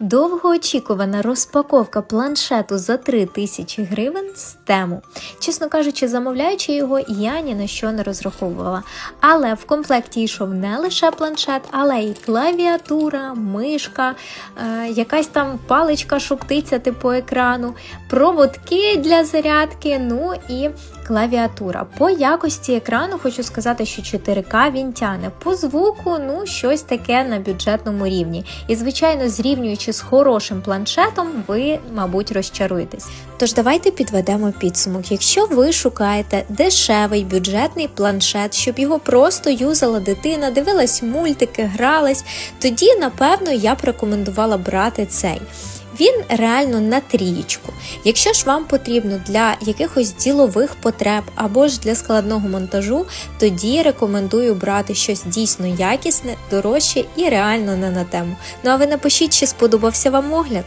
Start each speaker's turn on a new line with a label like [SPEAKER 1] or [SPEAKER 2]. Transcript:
[SPEAKER 1] Довгоочікувана розпаковка планшету за 3 тисячі гривень з тему. Чесно кажучи, замовляючи його, я ні на що не розраховувала. Але в комплекті йшов не лише планшет, але й клавіатура, мишка, е, якась там паличка, щоб тицяти по екрану, проводки для зарядки, ну і клавіатура. По якості екрану хочу сказати, що 4К він тяне. По звуку, ну, щось таке на бюджетному рівні. І, звичайно, зрівнюючи з хорошим планшетом, ви, мабуть, розчаруєтесь. Тож давайте підведемо підсумок. Якщо ви шукаєте дешевий бюджетний планшет, щоб його просто юзала дитина, дивилась мультики, гралась, тоді, напевно, я б рекомендувала брати цей. Він реально на трієчку. Якщо ж вам потрібно для якихось ділових потреб або ж для складного монтажу, тоді рекомендую брати щось дійсно якісне, дорожче і реально не на тему. Ну а ви напишіть, чи сподобався вам огляд.